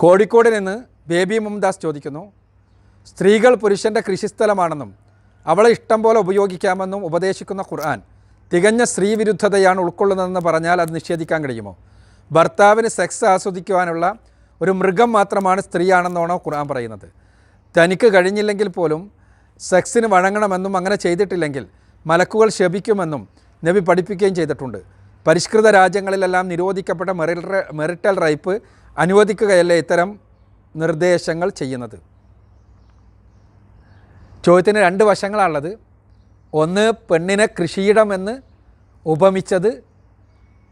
കോഴിക്കോട് നിന്ന് ബേബി മുംദാസ് ചോദിക്കുന്നു സ്ത്രീകൾ പുരുഷന്റെ കൃഷിസ്ഥലമാണെന്നും അവളെ ഇഷ്ടം പോലെ ഉപയോഗിക്കാമെന്നും ഉപദേശിക്കുന്ന ഖുർആൻ തികഞ്ഞ സ്ത്രീവിരുദ്ധതയാണ് ഉൾക്കൊള്ളുന്നതെന്ന് പറഞ്ഞാൽ അത് നിഷേധിക്കാൻ കഴിയുമോ? ഭർത്താവിന് സെക്സ് ആസ്വദിക്കുവാനുള്ള ഒരു മൃഗം മാത്രമാണ് സ്ത്രീയാണെന്നാണോ ഖുർആൻ പറയുന്നത്? തനിക്ക് കഴിഞ്ഞില്ലെങ്കിൽ പോലും സെക്സിന് വഴങ്ങണമെന്നും അങ്ങനെ ചെയ്തിട്ടില്ലെങ്കിൽ മലക്കുകൾ ശപിക്കുമെന്നും നബി പഠിപ്പിക്കുകയും ചെയ്തിട്ടുണ്ട്. പരിഷ്കൃത രാജ്യങ്ങളിലെല്ലാം നിരോധിക്കപ്പെട്ട മെറിൽ മെറിറ്റൽ റൈപ്പ് അനുവദിക്കുകയല്ലേ ഇത്തരം നിർദ്ദേശങ്ങൾ ചെയ്യുന്നത്? ചോദ്യത്തിന് രണ്ട് വശങ്ങളാണുള്ളത്. ഒന്ന് പെണ്ണിനെ കൃഷിയിടമെന്ന് ഉപമിച്ചത്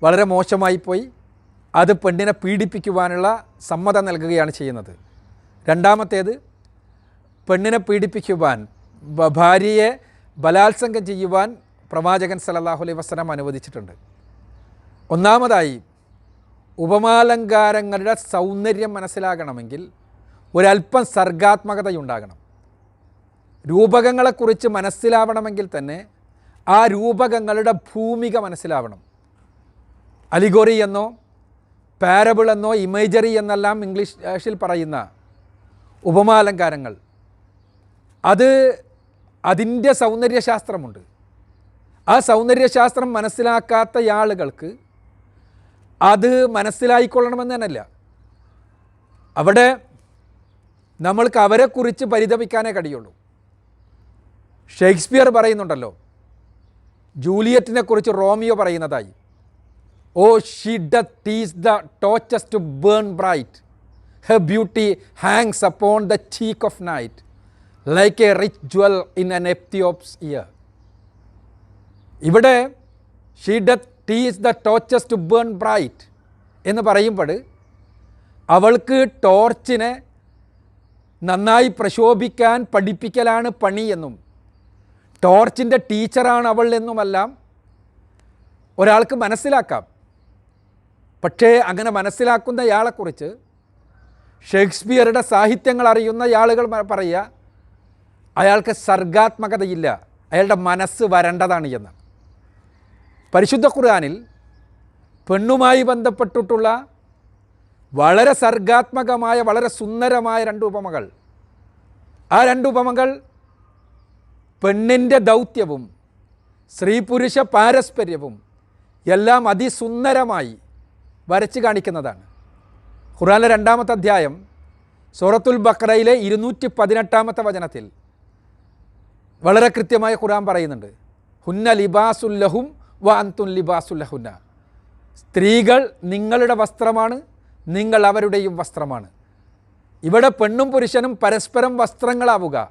വളരെ മോശമായി പോയി. അത് പെണ്ണിനെ പീഡിപ്പിക്കുവാനുള്ള സമ്മതം നൽകുകയാണ് ചെയ്യുന്നത്. രണ്ടാമത്തേത് പെണ്ണിനെ പീഡിപ്പിക്കുവാൻ ഭാര്യയെ ബലാത്സംഗം ചെയ്യുവാൻ പ്രവാചകൻ സല്ലല്ലാഹു അലൈഹി അനുവദിച്ചിട്ടുണ്ട്. ഒന്നാമതായി ഉപമാലങ്കാരങ്ങളുടെ സൗന്ദര്യം മനസ്സിലാകണമെങ്കിൽ ഒരല്പം സർഗാത്മകതയുണ്ടാകണം. രൂപകങ്ങളെക്കുറിച്ച് മനസ്സിലാവണമെങ്കിൽ തന്നെ ആ രൂപകങ്ങളുടെ ഭൂമിക മനസ്സിലാവണം. അലിഗോറി എന്നോ പാരബിൾ എന്നോ ഇമേജറി എന്നെല്ലാം ഇംഗ്ലീഷിൽ പറയുന്ന ഉപമാലങ്കാരങ്ങൾ. അത് അതിന്റെ സൗന്ദര്യശാസ്ത്രമുണ്ട്. ആ സൗന്ദര്യശാസ്ത്രം മനസ്സിലാക്കാത്ത ആളുകൾക്ക് അത് മനസ്സിലായിക്കൊള്ളണമെന്ന് തന്നെയല്ല. അവിടെ നമ്മൾക്ക് അവരെക്കുറിച്ച് പരിതപിക്കാനേ കഴിയുള്ളൂ. ഷേക്സ്പിയർ പറയുന്നുണ്ടല്ലോ ജൂലിയറ്റിനെ കുറിച്ച് റോമിയോ പറയുന്നതായി. O she doth teach the torches to burn bright her beauty hangs upon the cheek of night like a rich jewel in an Ethiop's ear ഇവിടെ she doth teach the torches to burn bright എന്ന് പറയുമ്പോൾ അവൾക്ക് ടോർച്ചിനെ നന്നായി പ്രശോഭിക്കാൻ പഠിപ്പിക്കലാണ് പണി എന്നും. ടോർച്ചിന്റെ ടീച്ചറാണ് അവൾ എന്നുമെല്ലാം ഒരാൾക്ക് മനസ്സിലാക്കാം. പക്ഷേ അങ്ങനെ മനസ്സിലാക്കുന്നയാളെക്കുറിച്ച് ഷേക്സ്പിയറുടെ സാഹിത്യങ്ങൾ അറിയുന്ന ആളുകൾ പറയുക അയാൾക്ക് സർഗാത്മകതയില്ല. അയാളുടെ മനസ്സ് വരേണ്ടതാണ് എന്ന്. പരിശുദ്ധ ഖുർആാനിൽ പെണ്ണുമായി ബന്ധപ്പെട്ടിട്ടുള്ള വളരെ സർഗാത്മകമായ വളരെ സുന്ദരമായ രണ്ട് ഉപമകൾ. ആ രണ്ട് ഉപമകൾ പെണ്ണിന്റെ ദൗത്യവും സ്ത്രീ പുരുഷ പാരസ്പര്യവും എല്ലാം അതിസുന്ദരമായി വരച്ച് കാണിക്കുന്നതാണ്. ഖുറാനിലെ രണ്ടാമത്തെ അധ്യായം സൂറത്തുൽ ബക്രയിലെ ഇരുന്നൂറ്റി പതിനെട്ടാമത്തെ വചനത്തിൽ വളരെ കൃത്യമായ ഖുറാൻ പറയുന്നുണ്ട്. ഹുന്ന ലിബാസുല്ലഹും വ അന്തുൻ ലിബാസുല്ലഹുന്ന സ്ത്രീകൾ നിങ്ങളുടെ വസ്ത്രമാണ് നിങ്ങൾ അവരുടെയും വസ്ത്രമാണ്. ഇവിടെ പെണ്ണും പുരുഷനും പരസ്പരം വസ്ത്രങ്ങളാവുക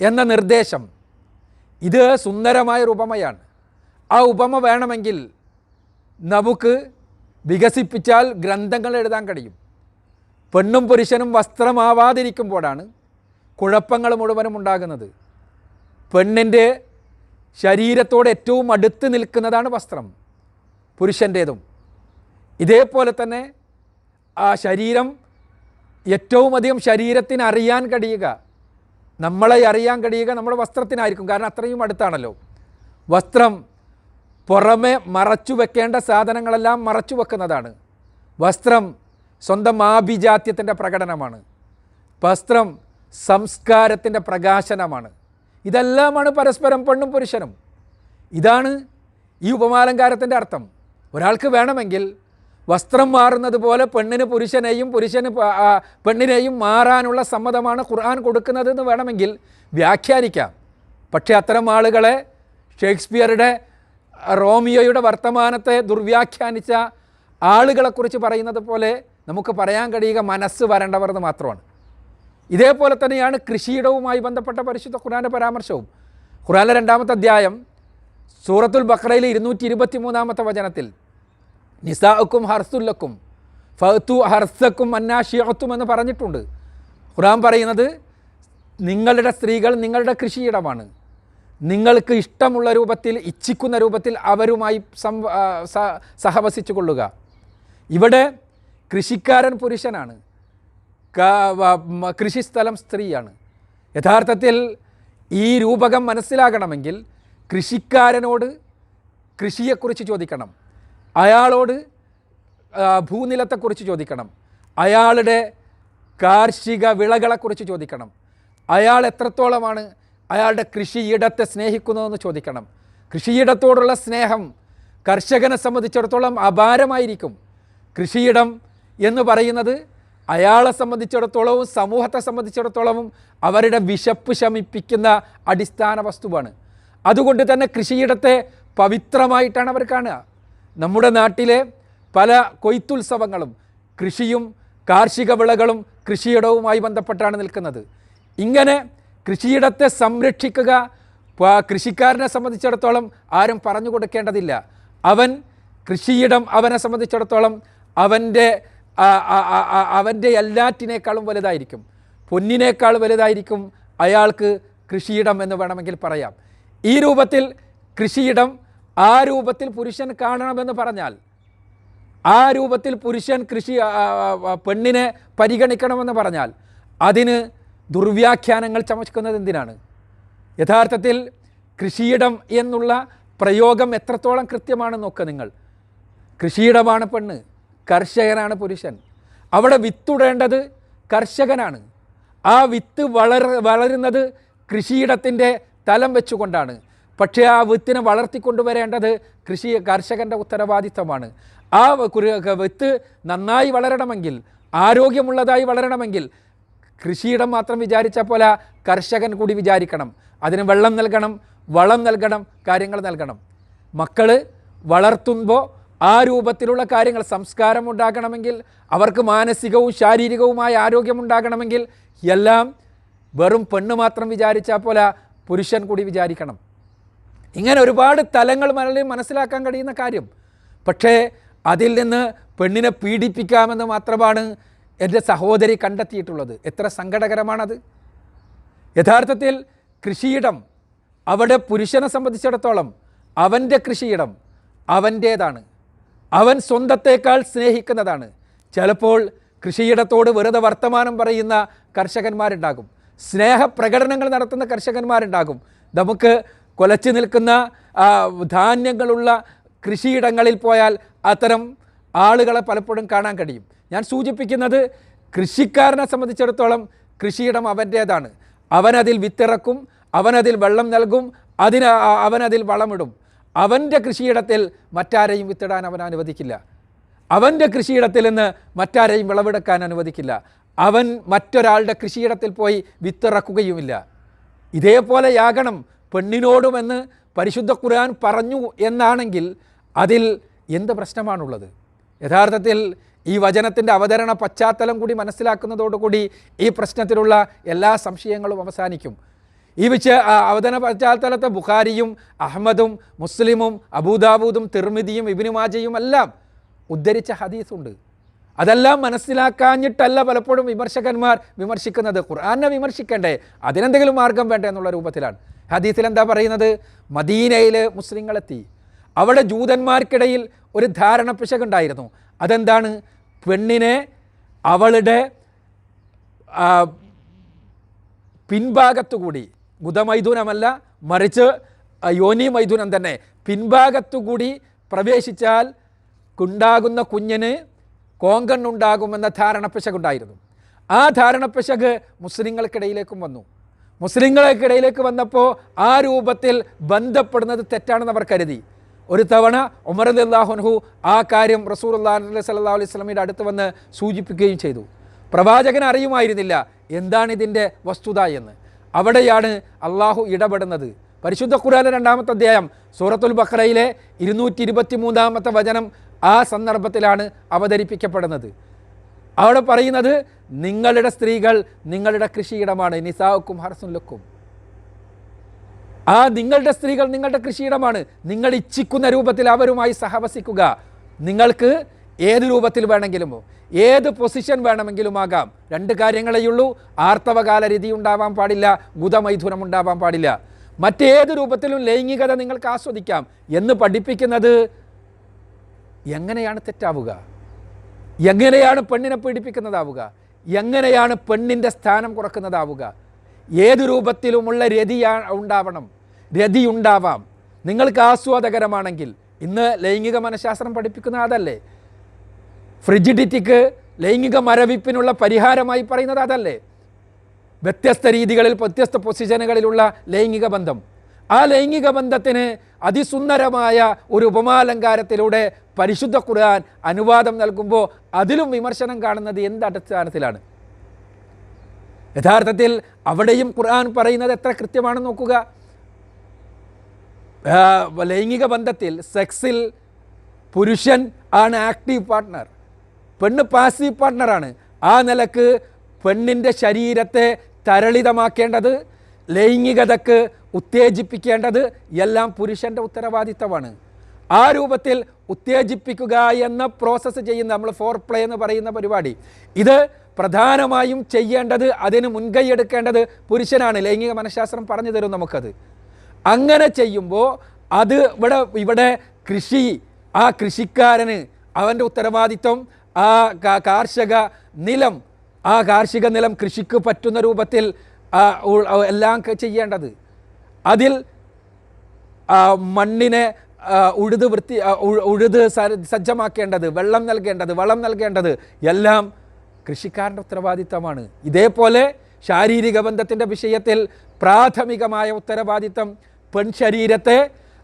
എന്ന നിർദ്ദേശം ഇത് സുന്ദരമായ ഒരു ഉപമയാണ്. ആ ഉപമ വേണമെങ്കിൽ നമുക്ക് വികസിപ്പിച്ചാൽ ഗ്രന്ഥങ്ങൾ എഴുതാൻ കഴിയും. പെണ്ണും പുരുഷനും വസ്ത്രമാവാതിരിക്കുമ്പോഴാണ് കുഴപ്പങ്ങൾ മുഴുവനും ഉണ്ടാകുന്നത്. പെണ്ണിന്റെ ശരീരത്തോട് ഏറ്റവും അടുത്ത് നിൽക്കുന്നതാണ് വസ്ത്രം പുരുഷന്റേതും. ഇതേപോലെ തന്നെ ആ ശരീരം ഏറ്റവും അധികം ശരീരത്തിന് അറിയാൻ കഴിയുക നമ്മളെ അറിയാൻ കഴിയുക നമ്മുടെ വസ്ത്രത്തിനായിരിക്കും. കാരണം അത്രയും അടുത്താണല്ലോ. വസ്ത്രം പുറമെ മറച്ചു വെക്കേണ്ട സാധനങ്ങളെല്ലാം മറച്ചു വെക്കുന്നതാണ്. വസ്ത്രം സ്വന്തം ആഭിജാത്യത്തിന്റെ പ്രകടനമാണ്. വസ്ത്രം സംസ്കാരത്തിന്റെ പ്രകാശനമാണ്. ഇതെല്ലാമാണ് പരസ്പരം പെണ്ണും പുരുഷനും. ഇതാണ് ഈ ഉപമാലങ്കാരത്തിന്റെ അർത്ഥം. ഒരാൾക്ക് വേണമെങ്കിൽ വസ്ത്രം മാറുന്നത് പോലെ പെണ്ണിന് പുരുഷനെയും പുരുഷന് പെണ്ണിനെയും മാറാനുള്ള സമ്മതമാണ് ഖുർആൻ കൊടുക്കുന്നതെന്ന് വേണമെങ്കിൽ വ്യാഖ്യാനിക്കാം. പക്ഷേ അത്തരം ആളുകളെ ഷേക്സ്പിയറുടെ റോമിയോയുടെ വർത്തമാനത്തെ ദുർവ്യാഖ്യാനിച്ച ആളുകളെക്കുറിച്ച് പറയുന്നത് പോലെ നമുക്ക് പറയാൻ കഴിയുക മനസ്സ് വരേണ്ടവർ എന്ന് മാത്രമാണ്. ഇതേപോലെ തന്നെയാണ് കൃഷിയിടവുമായി ബന്ധപ്പെട്ട പരിശുദ്ധ ഖുറാന്റെ പരാമർശവും. ഖുറാനിലെ രണ്ടാമത്തെ അധ്യായം സൂറത്തുൽ ബക്രയിലെ ഇരുന്നൂറ്റി ഇരുപത്തി മൂന്നാമത്തെ വചനത്തിൽ നിസാഉക്കും ഹർസുല്ലക്കും ഫത്തു ഹർസക്കും അന്നാഷിയത്തും എന്ന് പറഞ്ഞിട്ടുണ്ട്. ഖുറാൻ പറയുന്നത് നിങ്ങളുടെ സ്ത്രീകൾ നിങ്ങളുടെ കൃഷിയിടമാണ്. നിങ്ങൾക്ക് ഇഷ്ടമുള്ള രൂപത്തിൽ ഇച്ഛിക്കുന്ന രൂപത്തിൽ അവരുമായി സഹവസിച്ചു കൊള്ളുക. ഇവിടെ കൃഷിക്കാരൻ പുരുഷനാണ്. കൃഷിസ്ഥലം സ്ത്രീയാണ്. യഥാർത്ഥത്തിൽ ഈ രൂപകം മനസ്സിലാകണമെങ്കിൽ കൃഷിക്കാരനോട് കൃഷിയെക്കുറിച്ച് ചോദിക്കണം. അയാളോട് ഭൂനിലത്തെക്കുറിച്ച് ചോദിക്കണം. അയാളുടെ കാർഷിക വിളകളെക്കുറിച്ച് ചോദിക്കണം. അയാൾ എത്രത്തോളമാണ് അയാളുടെ കൃഷിയിടത്തെ സ്നേഹിക്കുന്നതെന്ന് ചോദിക്കണം. കൃഷിയിടത്തോടുള്ള സ്നേഹം കർഷകനെ സംബന്ധിച്ചിടത്തോളം അപാരമായിരിക്കും. കൃഷിയിടം എന്ന് പറയുന്നത് അയാളെ സംബന്ധിച്ചിടത്തോളവും സമൂഹത്തെ സംബന്ധിച്ചിടത്തോളവും അവരുടെ വിശപ്പ് ശമിപ്പിക്കുന്ന അടിസ്ഥാന വസ്തുവാണ്. അതുകൊണ്ട് തന്നെ കൃഷിയിടത്തെ പവിത്രമായിട്ടാണ് അവർ കാണുക. നമ്മുടെ നാട്ടിലെ പല കൊയ്ത്തുത്സവങ്ങളും കൃഷിയും കാർഷിക വിളകളും കൃഷിയിടവുമായി ബന്ധപ്പെട്ടാണ് നിൽക്കുന്നത്. ഇങ്ങനെ കൃഷിയിടത്തെ സംരക്ഷിക്കുക കൃഷിക്കാരനെ സംബന്ധിച്ചിടത്തോളം ആരും പറഞ്ഞു കൊടുക്കേണ്ടതില്ല. അവൻ കൃഷിയിടം അവനെ സംബന്ധിച്ചിടത്തോളം അവന്റെ അവന്റെ എല്ലാറ്റിനേക്കാളും വലുതായിരിക്കും. പൊന്നിനേക്കാൾ വലുതായിരിക്കും അയാൾക്ക് കൃഷിയിടം എന്ന് വേണമെങ്കിൽ പറയാം. ഈ രൂപത്തിൽ കൃഷിയിടം ആ രൂപത്തിൽ പുരുഷൻ കാണണമെന്ന് പറഞ്ഞാൽ ആ രൂപത്തിൽ പുരുഷൻ കൃഷി പെണ്ണിനെ പരിഗണിക്കണമെന്ന് പറഞ്ഞാൽ അതിന് ദുർവ്യാഖ്യാനങ്ങൾ ചമച്ചുക്കുന്നത് എന്തിനാണ്? യഥാർത്ഥത്തിൽ കൃഷിയിടം എന്നുള്ള പ്രയോഗം എത്രത്തോളം കൃത്യമാണ് നോക്കുക നിങ്ങൾ. കൃഷിയിടമാണ് പെണ്ണ്. കർഷകനാണ് പുരുഷൻ. അവിടെ വിത്തുടേണ്ടത് കർഷകനാണ്. ആ വിത്ത് വളർ വളരുന്നത് കൃഷിയിടത്തിന്റെ തലം വെച്ചുകൊണ്ടാണ്. പക്ഷേ ആ വിത്തിനെ വളർത്തിക്കൊണ്ടുവരേണ്ടത് കൃഷി കർഷകന്റെ ഉത്തരവാദിത്തമാണ് ആ വിത്ത് നന്നായി വളരണമെങ്കിൽ ആരോഗ്യമുള്ളതായി വളരണമെങ്കിൽ കൃഷിയിടം മാത്രം വിചാരിച്ച പോലെ കർഷകൻ കൂടി വിചാരിക്കണം. അതിന് വെള്ളം നൽകണം വളം നൽകണം കാര്യങ്ങൾ നൽകണം. മക്കൾ വളർത്തുമ്പോൾ ആ രൂപത്തിലുള്ള കാര്യങ്ങൾ സംസ്കാരം ഉണ്ടാകണമെങ്കിൽ അവർക്ക് മാനസികവും ശാരീരികവുമായ ആരോഗ്യം ഉണ്ടാകണമെങ്കിൽ എല്ലാം വെറും പെണ്ണ് മാത്രം വിചാരിച്ചാൽ പോലെ പുരുഷൻ കൂടി വിചാരിക്കണം. ഇങ്ങനെ ഒരുപാട് തലങ്ങൾ മലയാളി മനസ്സിലാക്കാൻ കഴിയുന്ന കാര്യം. പക്ഷേ അതിൽ നിന്ന് പെണ്ണിനെ പീഡിപ്പിക്കാമെന്ന് മാത്രമാണ് എന്റെ സഹോദരി കണ്ടെത്തിയിട്ടുള്ളത്. എത്ര സങ്കടകരമാണത്. യഥാർത്ഥത്തിൽ കൃഷിയിടം അവിടെ പുരുഷനെ സംബന്ധിച്ചിടത്തോളം അവന്റെ കൃഷിയിടം അവന്റേതാണ്. അവൻ സ്വന്തത്തേക്കാൾ സ്നേഹിക്കുന്നതാണ്. ചിലപ്പോൾ കൃഷിയിടത്തോട് വെറുതെ വർത്തമാനം പറയുന്ന കർഷകന്മാരുണ്ടാകും. സ്നേഹപ്രകടനങ്ങൾ നടത്തുന്ന കർഷകന്മാരുണ്ടാകും. നമുക്ക് കൊലച്ചു നിൽക്കുന്ന ധാന്യങ്ങളുള്ള കൃഷിയിടങ്ങളിൽ പോയാൽ അത്തരം ആളുകളെ പലപ്പോഴും കാണാൻ കഴിയും. ഞാൻ സൂചിപ്പിക്കുന്നത് കൃഷിക്കാരനെ സംബന്ധിച്ചിടത്തോളം കൃഷിയിടം അവന്റേതാണ്. അവനതിൽ വിത്തിറക്കും അവനതിൽ വെള്ളം നൽകും അതിന് അവനതിൽ വളമിടും. അവന്റെ കൃഷിയിടത്തിൽ മറ്റാരെയും വിത്തിടാൻ അവൻ അനുവദിക്കില്ല. അവന്റെ കൃഷിയിടത്തിൽ നിന്ന് മറ്റാരെയും വിളവെടുക്കാൻ അനുവദിക്കില്ല. അവൻ മറ്റൊരാളുടെ കൃഷിയിടത്തിൽ പോയി വിത്തിറക്കുകയുമില്ല. ഇതേപോലെയാകണം പെണ്ണിനോടുമെന്ന് പരിശുദ്ധ ഖുർആൻ പറഞ്ഞു എന്നാണെങ്കിൽ അതിൽ എന്ത് പ്രശ്നമാണുള്ളത്? യഥാർത്ഥത്തിൽ ഈ വചനത്തിന്റെ അവതരണ പശ്ചാത്തലം കൂടി മനസ്സിലാക്കുന്നതോടുകൂടി ഈ പ്രശ്നത്തിലുള്ള എല്ലാ സംശയങ്ങളും അവസാനിക്കും. ഈ വിഷ അവതരണ പശ്ചാത്തലത്തെ ബുഖാരിയും അഹമ്മദും മുസ്ലിമും അബൂദാബൂദും തിർമിതിയും ഇബിനുമാജയും എല്ലാം ഉദ്ധരിച്ച ഹദീസുണ്ട്. അതെല്ലാം മനസ്സിലാക്കാഞ്ഞിട്ടല്ല പലപ്പോഴും വിമർശകന്മാർ വിമർശിക്കുന്നത്. ഖുർആാനെ വിമർശിക്കണ്ടേ? അതിനെന്തെങ്കിലും മാർഗം വേണ്ടേ എന്നുള്ള രൂപത്തിലാണ്. ഹദീസിൽ എന്താ പറയുന്നത്? മദീനയിൽ മുസ്ലിങ്ങളെത്തി. അവിടെ ജൂതന്മാർക്കിടയിൽ ഒരു ധാരണ പിശകുണ്ടായിരുന്നു. അതെന്താണ്? പെണ്ണിനെ അവളുടെ പിൻഭാഗത്തുകൂടി ഗുദമൈഥുനമല്ല മറിച്ച് യോനി മൈഥുനം തന്നെ. പിൻഭാഗത്തുകൂടി പ്രവേശിച്ചാൽ ഉണ്ടാകുന്ന കുഞ്ഞിന് കോങ്കണ്ണുണ്ടാകുമെന്ന ധാരണപ്പിശകുണ്ടായിരുന്നു ആ ധാരണപ്പിശക് മുസ്ലിങ്ങൾക്കിടയിലേക്കും വന്നു. മുസ്ലിങ്ങൾക്കിടയിലേക്ക് വന്നപ്പോൾ ആ രൂപത്തിൽ ബന്ധപ്പെടുന്നത് തെറ്റാണെന്ന് അവർ കരുതി. ഒരു തവണ ഉമർ അല്ലാഹുൻഹു ആ കാര്യം റസൂർ അള്ളാഹി സല്ലാ അലൈഹി സ്വലമിയുടെ അടുത്ത് വന്ന് സൂചിപ്പിക്കുകയും ചെയ്തു. പ്രവാചകൻ അറിയുമായിരുന്നില്ല എന്താണ് ഇതിന്റെ വസ്തുത എന്ന്. അവിടെയാണ് അള്ളാഹു ഇടപെടുന്നത്. പരിശുദ്ധ ഖുർആാനിലെ രണ്ടാമത്തെ അധ്യായം സൂറത്തുൽ ബക്രയിലെ ഇരുന്നൂറ്റി ഇരുപത്തി മൂന്നാമത്തെ വചനം ആ സന്ദർഭത്തിലാണ് അവതരിപ്പിക്കപ്പെടുന്നത്. അവിടെ പറയുന്നത് നിങ്ങളുടെ സ്ത്രീകൾ നിങ്ങളുടെ കൃഷിയിടമാണ് നിസാവുക്കും ഹർസുല്ലക്കും ആ നിങ്ങളുടെ സ്ത്രീകൾ നിങ്ങളുടെ കൃഷിയിടമാണ് നിങ്ങൾ ഇച്ഛിക്കുന്ന രൂപത്തിൽ അവരുമായി സഹവസിക്കുക. നിങ്ങൾക്ക് ഏത് രൂപത്തിൽ വേണമെങ്കിലും ഏത് പൊസിഷൻ വേണമെങ്കിലും ആകാം. രണ്ട് കാര്യങ്ങളെയുള്ളൂ. ആർത്തവകാല രീതി ഉണ്ടാവാൻ പാടില്ല ഗുതമൈഥുനം ഉണ്ടാവാൻ പാടില്ല. മറ്റേത് രൂപത്തിലും ലൈംഗികത നിങ്ങൾക്ക് ആസ്വദിക്കാം. എന്ന് പഠിപ്പിക്കുന്നത് എങ്ങനെയാണ് തെറ്റാവുക? എങ്ങനെയാണ് പെണ്ണിനെ പീഡിപ്പിക്കുന്നതാവുക? എങ്ങനെയാണ് പെണ്ണിന്റെ സ്ഥാനം കുറക്കുന്നതാവുക? ഏത് രൂപത്തിലുമുള്ള രതിയാ ഉണ്ടാവണം? രതി ഉണ്ടാവാം. നിങ്ങൾക്ക് ആസ്വാദകരമാണെങ്കിൽ ഇന്ന് ലൈംഗിക മനഃശാസ്ത്രം പഠിപ്പിക്കുന്ന അതല്ലേ? ഫ്രിജിഡിറ്റിക്ക് ലൈംഗിക മരവിപ്പിനുള്ള പരിഹാരമായി പറയുന്നത് അതല്ലേ? വ്യത്യസ്ത രീതികളിൽ വ്യത്യസ്ത പൊസിഷനുകളിലുള്ള ലൈംഗിക ബന്ധം. ആ ലൈംഗിക ബന്ധത്തിന് അതിസുന്ദരമായ ഒരു ഉപമാലങ്കാരത്തിലൂടെ പരിശുദ്ധ ഖുർആൻ അനുവാദം നൽകുമ്പോൾ അതിലും വിമർശനം കാണുന്നത് എന്ത് അടിസ്ഥാനത്തിലാണ്? യഥാർത്ഥത്തിൽ അവിടെയും ഖുർആൻ പറയുന്നത് എത്ര കൃത്യമാണെന്ന് നോക്കുക. ലൈംഗിക ബന്ധത്തിൽ സെക്സിൽ പുരുഷൻ ആണ് ആക്റ്റീവ് പാർട്ട്ണർ. പെണ്ണ് പാസീവ് പാർട്ട്ണറാണ് ആ നിലയ്ക്ക് പെണ്ണിന്റെ ശരീരത്തെ തരളിതമാക്കേണ്ടത് ലൈംഗികതക്ക് ഉത്തേജിപ്പിക്കേണ്ടത് എല്ലാം പുരുഷന്റെ ഉത്തരവാദിത്തമാണ്. ആ രൂപത്തിൽ ഉത്തേജിപ്പിക്കുക എന്ന പ്രോസസ്സ് ചെയ്യുന്ന നമ്മൾ ഫോർ പ്ലേ എന്ന് പറയുന്ന പരിപാടി. ഇത് പ്രധാനമായും ചെയ്യേണ്ടത് അതിന് മുൻകൈ എടുക്കേണ്ടത് പുരുഷനാണ്. ലൈംഗിക മനഃശാസ്ത്രം പറഞ്ഞു തരും നമുക്കത്. അങ്ങനെ ചെയ്യുമ്പോൾ അത് ഇവിടെ ഇവിടെ കൃഷി ആ കൃഷിക്കാരന് അവന്റെ ഉത്തരവാദിത്വം ആ കാർഷിക നിലം ആ കാർഷിക നിലം കൃഷിക്ക് പറ്റുന്ന രൂപത്തിൽ എല്ലാം ചെയ്യേണ്ടത്. അതിൽ മണ്ണിനെ ഉഴുത് വൃത്തി ഉഴുത് സജ്ജമാക്കേണ്ടത് വെള്ളം നൽകേണ്ടത് വളം നൽകേണ്ടത് എല്ലാം കൃഷിക്കാരന്റെ ഉത്തരവാദിത്തമാണ്. ഇതേപോലെ ശാരീരിക ബന്ധത്തിന്റെ വിഷയത്തിൽ പ്രാഥമികമായ ഉത്തരവാദിത്തം പെൺശരീരത്തെ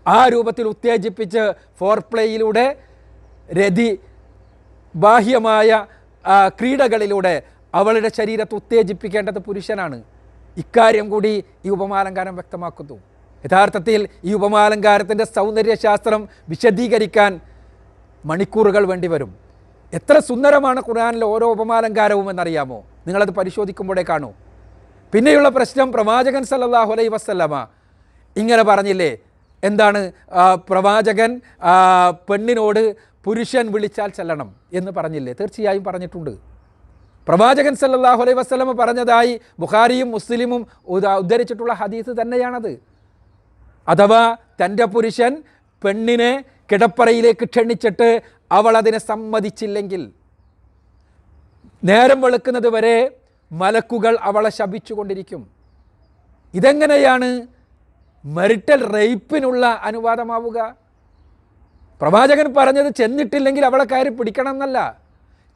ആ രൂപത്തിൽ ഉത്തേജിപ്പിച്ച് ഫോർപ്ലേയിലൂടെ രതി ബാഹ്യമായ ക്രീഡകളിലൂടെ അവളുടെ ശരീരത്തെ ഉത്തേജിപ്പിക്കേണ്ടത് പുരുഷനാണ്. ഇക്കാര്യം കൂടി ഈ ഉപമാലങ്കാരം വ്യക്തമാക്കുന്നു. യഥാർത്ഥത്തിൽ ഈ ഉപമാലങ്കാരത്തിന്റെ സൗന്ദര്യശാസ്ത്രം വിശദീകരിക്കാൻ മണിക്കൂറുകൾ വേണ്ടിവരും എത്ര സുന്ദരമാണ് ഖുർആാനിലെ ഓരോ ഉപമാലങ്കാരവും എന്നറിയാമോ? നിങ്ങളത് പരിശോധിക്കുമ്പോഴേ കാണൂ. പിന്നെയുള്ള പ്രശ്നം പ്രവാചകൻ സല്ലല്ലാഹു അലൈഹി വസല്ലമ ഇങ്ങനെ പറഞ്ഞില്ലേ? എന്താണ് പ്രവാചകൻ പെണ്ണിനോട് പുരുഷൻ വിളിച്ചാൽ ചെല്ലണം എന്ന് പറഞ്ഞില്ലേ? തീർച്ചയായും പറഞ്ഞിട്ടുണ്ട്. പ്രവാചകൻ സല്ലാഹു അലൈഹി വസ്ലമ പറഞ്ഞതായി ബുഖാരിയും മുസ്ലിമും ഉദ- ഉദ്ധരിച്ചിട്ടുള്ള ഹദീസ് തന്നെയാണത്. അഥവാ തന്റെ പുരുഷൻ പെണ്ണിനെ കിടപ്പറയിലേക്ക് ക്ഷണിച്ചിട്ട് അവൾ അതിനെ സമ്മതിച്ചില്ലെങ്കിൽ നേരം വെളുക്കുന്നത് വരെ മലക്കുകൾ അവളെ ശപിച്ചുകൊണ്ടിരിക്കും. ഇതെങ്ങനെയാണ്? മെറിറ്റൽ റേപ്പിനുള്ള അനുവാദമാവുക. പ്രവാചകൻ പറഞ്ഞത് ചെന്നിട്ടില്ലെങ്കിൽ അവളെ കയറി പിടിക്കണം എന്നല്ല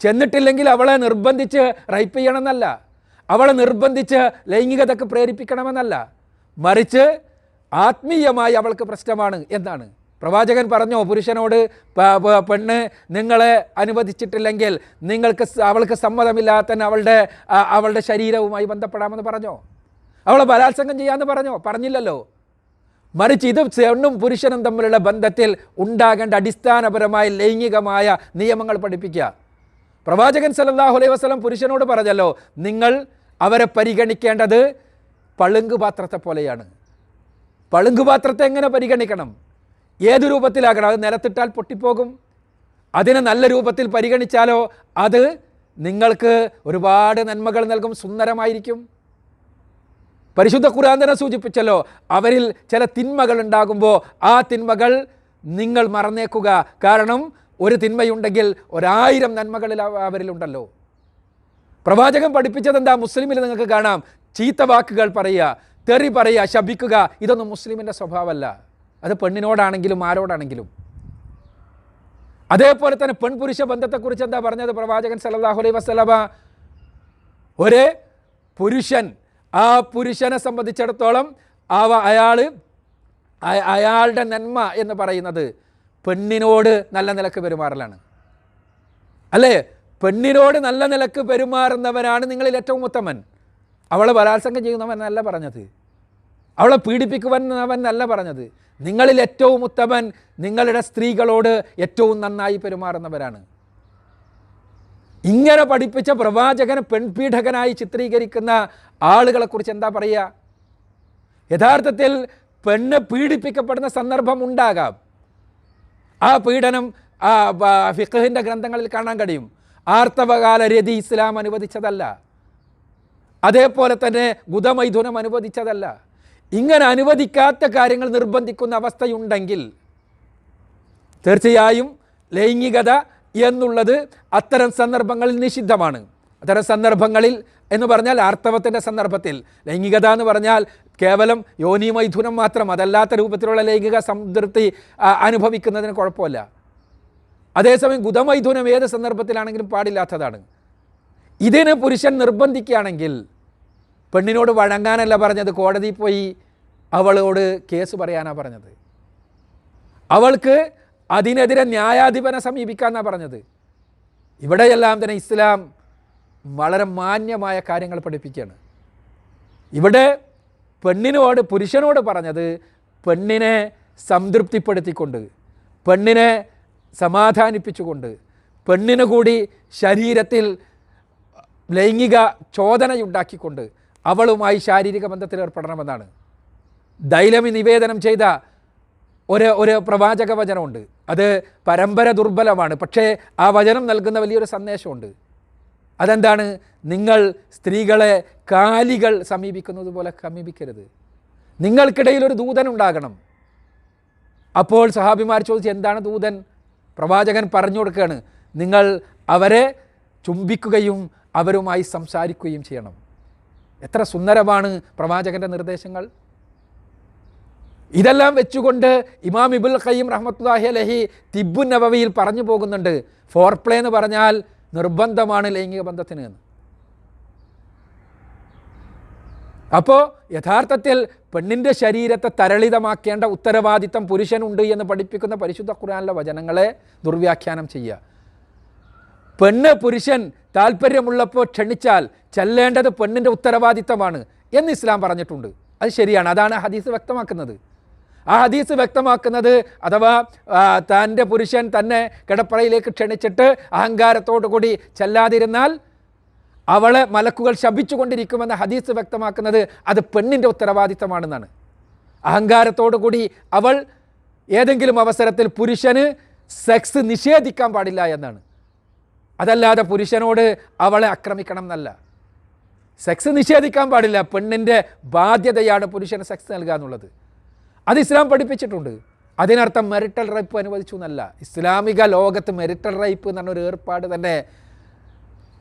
ചെന്നിട്ടില്ലെങ്കിൽ അവളെ നിർബന്ധിച്ച് റൈപ്പ് ചെയ്യണം എന്നല്ല അവളെ നിർബന്ധിച്ച് ലൈംഗികതക്ക് പ്രേരിപ്പിക്കണമെന്നല്ല. മറിച്ച് ആത്മീയമായി അവൾക്ക് പ്രശ്നമാണ് എന്നാണ്. പ്രവാചകൻ പറഞ്ഞോ പുരുഷനോട് പെണ്ണ് നിങ്ങളെ അനുവദിച്ചിട്ടില്ലെങ്കിൽ നിങ്ങൾക്ക് അവൾക്ക് സമ്മതമില്ലാത്ത അവളുടെ അവളുടെ ശരീരവുമായി ബന്ധപ്പെടാമെന്ന് പറഞ്ഞോ? അവളെ ബലാത്സംഗം ചെയ്യാമെന്ന് പറഞ്ഞോ? പറഞ്ഞില്ലല്ലോ. മറിച്ച് ഇത് പെണ്ണും പുരുഷനും തമ്മിലുള്ള ബന്ധത്തിൽ ഉണ്ടാകേണ്ട അടിസ്ഥാനപരമായ ലൈംഗികമായ നിയമങ്ങൾ പഠിപ്പിക്കുക. പ്രവാചകൻ സല്ലല്ലാഹു അലൈഹി വസ്ലം പുരുഷനോട് പറഞ്ഞല്ലോ നിങ്ങൾ അവരെ പരിഗണിക്കേണ്ടത് പളുങ്ക് പാത്രത്തെ പോലെയാണ്. പളുങ്ക് പാത്രത്തെ എങ്ങനെ പരിഗണിക്കണം? ഏത് രൂപത്തിലാകണം? അത് നിലത്തിട്ടാൽ പൊട്ടിപ്പോകും? അതിനെ നല്ല രൂപത്തിൽ പരിഗണിച്ചാലോ? അത് നിങ്ങൾക്ക് ഒരുപാട് നന്മകൾ നൽകും സുന്ദരമായിരിക്കും. പരിശുദ്ധ ഖുർആൻ തന്നെ സൂചിപ്പിച്ചല്ലോ അവരിൽ ചില തിന്മകൾ ഉണ്ടാകുമ്പോൾ ആ തിന്മകൾ നിങ്ങൾ മറന്നേക്കുക. കാരണം ഒരു തിന്മയുണ്ടെങ്കിൽ ഒരായിരം നന്മകളിൽ അവ- അവരിലുണ്ടല്ലോ. പ്രവാചകൻ പഠിപ്പിച്ചത് എന്താ മുസ്ലിമിൽ നിങ്ങൾക്ക് കാണാം. ചീത്ത വാക്കുകൾ പറയുക തെറി പറയുക ശപിക്കുക ഇതൊന്നും മുസ്ലിമിന്റെ സ്വഭാവമല്ല. അത് പെണ്ണിനോടാണെങ്കിലും ആരോടാണെങ്കിലും. അതേപോലെ തന്നെ പെൺപുരുഷ ബന്ധത്തെക്കുറിച്ച് എന്താ പറഞ്ഞത് പ്രവാചകൻ സല്ലല്ലാഹു അലൈഹി വസല്ലമ? ഒരു പുരുഷൻ ആ പുരുഷനെ സംബന്ധിച്ചിടത്തോളം അവ അയാൾ അയാളുടെ നന്മ എന്ന് പറയുന്നത് പെണ്ണിനോട് നല്ല നിലയ്ക്ക് പെരുമാറലാണ്. അല്ലേ? പെണ്ണിനോട് നല്ല നിലയ്ക്ക് പെരുമാറുന്നവനാണ് നിങ്ങളിൽ ഏറ്റവും ഉത്തമൻ. അവളെ ബലാത്സംഗം ചെയ്യുന്നവനല്ല പറഞ്ഞത്. അവളെ പീഡിപ്പിക്കുവന്നവൻ അല്ല പറഞ്ഞത്. നിങ്ങളിൽ ഏറ്റവും ഉത്തമൻ നിങ്ങളുടെ സ്ത്രീകളോട് ഏറ്റവും നന്നായി പെരുമാറുന്നവരാണ്. ഇങ്ങനെ പഠിപ്പിച്ച പ്രവാചകൻ പെൺപീഠകനായി ചിത്രീകരിക്കുന്ന ആളുകളെക്കുറിച്ച് എന്താ പറയുക? യഥാർത്ഥത്തിൽ പെണ്ണ് പീഡിപ്പിക്കപ്പെടുന്ന സന്ദർഭം ഉണ്ടാകാം. ആ പീഡനം ആ ഫിഖഹിന്റെ ഗ്രന്ഥങ്ങളിൽ കാണാൻ കഴിയും. ആർത്തവകാല രതി ഇസ്ലാം അനുവദിച്ചതല്ല. അതേപോലെ തന്നെ ഗുദമൈഥുനം അനുവദിച്ചതല്ല. ഇങ്ങനെ അനുവദിക്കാത്ത കാര്യങ്ങൾ നിർബന്ധിക്കുന്ന അവസ്ഥയുണ്ടെങ്കിൽ തീർച്ചയായും ലൈംഗികത എന്നുള്ളത് അത്തരം സന്ദർഭങ്ങളിൽ നിഷിദ്ധമാണ്. അത്തരം സന്ദർഭങ്ങളിൽ എന്ന് പറഞ്ഞാൽ ആർത്തവത്തിന്റെ സന്ദർഭത്തിൽ. ലൈംഗികത എന്ന് പറഞ്ഞാൽ കേവലം യോനി മൈഥുനം മാത്രം അതല്ലാത്ത രൂപത്തിലുള്ള ലൈംഗിക സംതൃപ്തി അനുഭവിക്കുന്നതിന് കുഴപ്പമില്ല. അതേസമയം ഗുതമൈഥുനം ഏത് സന്ദർഭത്തിലാണെങ്കിലും പാടില്ലാത്തതാണ്. ഇതിന് പുരുഷൻ നിർബന്ധിക്കുകയാണെങ്കിൽ പെണ്ണിനോട് വഴങ്ങാനല്ല പറഞ്ഞത് കോടതിയിൽ പോയി അവളോട് കേസ് പറയാനാണ് പറഞ്ഞത്. അവൾക്ക് അതിനെതിരെ ന്യായാധിപനെ സമീപിക്കാമെന്നാണ് പറഞ്ഞത്. ഇവിടെയെല്ലാം തന്നെ ഇസ്ലാം വളരെ മാന്യമായ കാര്യങ്ങൾ പഠിപ്പിക്കുകയാണ്. ഇവിടെ പെണ്ണിനോട് പുരുഷനോട് പറഞ്ഞത് പെണ്ണിനെ സംതൃപ്തിപ്പെടുത്തിക്കൊണ്ട് പെണ്ണിനെ സമാധാനിപ്പിച്ചുകൊണ്ട് പെണ്ണിന് കൂടി ശരീരത്തിൽ ലൈംഗിക ചോദനയുണ്ടാക്കിക്കൊണ്ട് അവളുമായി ശാരീരിക ബന്ധത്തിൽ ഏർപ്പെടണമെന്നാണ്. ദൈലമി നിവേദനം ചെയ്ത ഒരു ഒരു പ്രവാചക വചനമുണ്ട് അത് പരമ്പര ദുർബലമാണ്. പക്ഷേ ആ വചനം നൽകുന്ന വലിയൊരു സന്ദേശമുണ്ട്. അതെന്താണ്? നിങ്ങൾ സ്ത്രീകളെ കാലികൾ സമീപിക്കുന്നത് പോലെ സമീപിക്കരുത്. നിങ്ങൾക്കിടയിൽ ഒരു ദൂതൻ ഉണ്ടാകണം. അപ്പോൾ സഹാബിമാർ ചോദിച്ചു എന്താണ് ദൂതൻ? പ്രവാചകൻ പറഞ്ഞു കൊടുക്കുകയാണ് നിങ്ങൾ അവരെ ചുംബിക്കുകയും അവരുമായി സംസാരിക്കുകയും ചെയ്യണം. എത്ര സുന്ദരമാണ് പ്രവാചകന്റെ നിർദ്ദേശങ്ങൾ. ഇതെല്ലാം വെച്ചുകൊണ്ട് ഇമാം ഇബുൽ ഖയ്യം റഹ്മത്തുല്ലാഹി അലഹി തിബു നബവിയിൽ പറഞ്ഞു പോകുന്നുണ്ട്. ഫോർ പ്ലേ എന്ന് പറഞ്ഞാൽ നിർബന്ധമാണ് ലൈംഗിക ബന്ധത്തിന് എന്ന്. അപ്പോൾ യഥാർത്ഥത്തിൽ പെണ്ണിന്റെ ശരീരത്തെ തരളിതമാക്കേണ്ട ഉത്തരവാദിത്തം പുരുഷനുണ്ട് എന്ന് പഠിപ്പിക്കുന്ന പരിശുദ്ധ ഖുർആനിലെ വചനങ്ങളെ ദുർവ്യാഖ്യാനം ചെയ്യുക. പെണ്ണ് പുരുഷൻ താല്പര്യമുള്ളപ്പോൾ ക്ഷണിച്ചാൽ ചെല്ലേണ്ടത് പെണ്ണിന്റെ ഉത്തരവാദിത്തമാണ് എന്ന് ഇസ്ലാം പറഞ്ഞിട്ടുണ്ട്. അത് ശരിയാണ്. അതാണ് ഹദീസ് വ്യക്തമാക്കുന്നത്. ആ ഹദീസ് വ്യക്തമാക്കുന്നത് അഥവാ തന്റെ പുരുഷൻ തന്നെ കിടപ്പറയിലേക്ക് ക്ഷണിച്ചിട്ട് അഹങ്കാരത്തോടു കൂടി ചെല്ലാതിരുന്നാൽ അവളെ മലക്കുകൾ ശപിച്ചുകൊണ്ടിരിക്കുമെന്ന ഹദീസ് വ്യക്തമാക്കുന്നത് അത് പെണ്ണിന്റെ ഉത്തരവാദിത്തമാണെന്നാണ്. അഹങ്കാരത്തോടു കൂടി അവൾ ഏതെങ്കിലും അവസരത്തിൽ പുരുഷന് സെക്സ് നിഷേധിക്കാൻ പാടില്ല എന്നാണ്. അതല്ലാതെ പുരുഷനോട് അവളെ ആക്രമിക്കണം എന്നല്ല. സെക്സ് നിഷേധിക്കാൻ പാടില്ല പെണ്ണിന്റെ ബാധ്യതയാണ് പുരുഷന് സെക്സ് നൽകുക എന്നുള്ളത്. അത് ഇസ്ലാം പഠിപ്പിച്ചിട്ടുണ്ട്. അതിനർത്ഥം മെറിറ്റൽ റൈപ്പ് അനുവദിച്ചു എന്നല്ല. ഇസ്ലാമിക ലോകത്ത് മെറിറ്റൽ റൈപ്പ് എന്ന് പറഞ്ഞ ഒരു ഏർപ്പാട് തന്നെ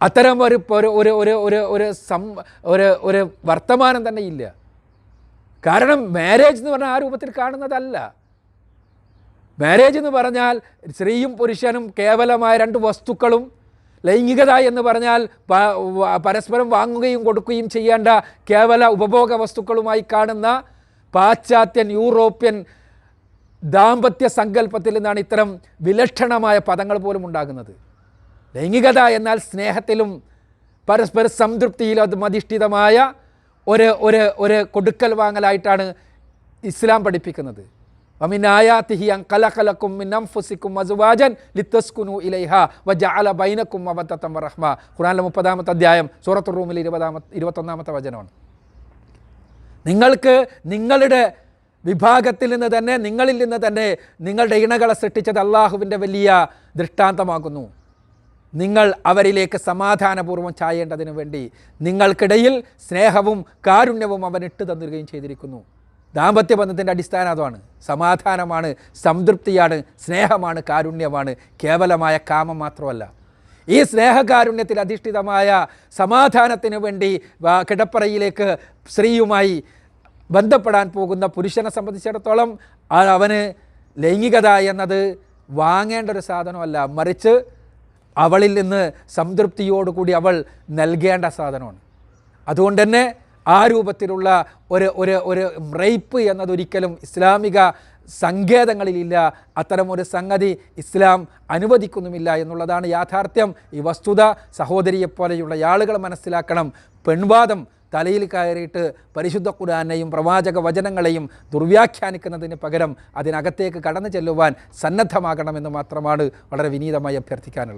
അത്തരം ഒരു ഒരു ഒരു ഒരു ഒരു ഒരു സം ഒരു ഒരു വർത്തമാനം തന്നെ ഇല്ല. കാരണം മാരേജ് എന്ന് പറഞ്ഞാൽ ആ രൂപത്തിൽ കാണുന്നതല്ല. മാരേജ് എന്ന് പറഞ്ഞാൽ സ്ത്രീയും പുരുഷനും കേവലമായ രണ്ട് വസ്തുക്കളും ലൈംഗികത എന്ന് പറഞ്ഞാൽ പരസ്പരം വാങ്ങുകയും കൊടുക്കുകയും ചെയ്യേണ്ട കേവല ഉപഭോഗ വസ്തുക്കളുമായി കാണുന്ന പാശ്ചാത്യൻ യൂറോപ്യൻ ദാമ്പത്യ സങ്കല്പത്തിൽ നിന്നാണ് ഇത്തരം വിലക്ഷണമായ പദങ്ങൾ പോലും ഉണ്ടാകുന്നത്. ലൈംഗികത എന്നാൽ സ്നേഹത്തിലും പരസ്പര സംതൃപ്തിയിലും അത് അധിഷ്ഠിതമായ ഒരു ഒരു ഒരു കൊടുക്കൽ വാങ്ങലായിട്ടാണ് ഇസ്ലാം പഠിപ്പിക്കുന്നത്. വമിനായാത്തിഹി അങ്കലകലക്കും മിനംഫുസിക്കും അസുവാജൻ ലിത്തസ്കുനു ഇലൈഹ വജഅല ബൈനക്കും അവത്തത്തം റഹ്മ ഖുറാനിലെ മുപ്പതാമത്തെ അധ്യായം സൂറത്തുറൂമിൽ ഇരുപതാമത്തെ ഇരുപത്തൊന്നാമത്തെ വചനമാണ്. നിങ്ങൾക്ക് നിങ്ങളുടെ വിഭാഗത്തിൽ നിന്ന് തന്നെ നിങ്ങളിൽ നിന്ന് തന്നെ നിങ്ങളുടെ ഇണകളെ സൃഷ്ടിച്ചത് അള്ളാഹുവിന്റെ വലിയ ദൃഷ്ടാന്തമാകുന്നു. നിങ്ങൾ അവരിലേക്ക് സമാധാനപൂർവം ചായേണ്ടതിനു വേണ്ടി നിങ്ങൾക്കിടയിൽ സ്നേഹവും കാരുണ്യവും അവൻ ഇട്ട് തന്നിരുകയും ചെയ്തിരിക്കുന്നു. ദാമ്പത്യ ബന്ധത്തിന്റെ അടിസ്ഥാനം അതാണ്. സമാധാനമാണ് സംതൃപ്തിയാണ് സ്നേഹമാണ് കാരുണ്യമാണ് കേവലമായ കാമം മാത്രമല്ല. ഈ സ്നേഹകാരുണ്യത്തിൽ അധിഷ്ഠിതമായ സമാധാനത്തിന് വേണ്ടി കിടപ്പറയിലേക്ക് സ്ത്രീയുമായി ബന്ധപ്പെടാൻ പോകുന്ന പുരുഷനെ സംബന്ധിച്ചിടത്തോളം അവന് ലൈംഗികത എന്നത് വാങ്ങേണ്ട ഒരു സാധനമല്ല. മറിച്ച് അവളിൽ നിന്ന് സംതൃപ്തിയോടുകൂടി അവൾ നൽകേണ്ട സാധനമാണ്. അതുകൊണ്ട് തന്നെ ആ രൂപത്തിലുള്ള ഒരു ഒരു ഒരു റേപ്പ് എന്നതൊരിക്കലും ഇസ്ലാമിക സങ്കേതങ്ങളിലില്ല. അത്തരമൊരു സംഗതി ഇസ്ലാം അനുവദിക്കുന്നുമില്ല എന്നുള്ളതാണ് യാഥാർത്ഥ്യം. ഈ വസ്തുത സഹോദരിയെപ്പോലെയുള്ള ആളുകൾ മനസ്സിലാക്കണം. പെൺവാദം തലയിൽ കയറിയിട്ട് പരിശുദ്ധ ഖുർആനെയും പ്രവാചക വചനങ്ങളെയും ദുർവ്യാഖ്യാനിക്കുന്നതിന് പകരം അതിനകത്തേക്ക് കടന്നു ചെല്ലുവാൻ സന്നദ്ധമാകണമെന്ന് മാത്രമാണ് വളരെ വിനീതമായി അഭ്യർത്ഥിക്കാനുള്ളത്.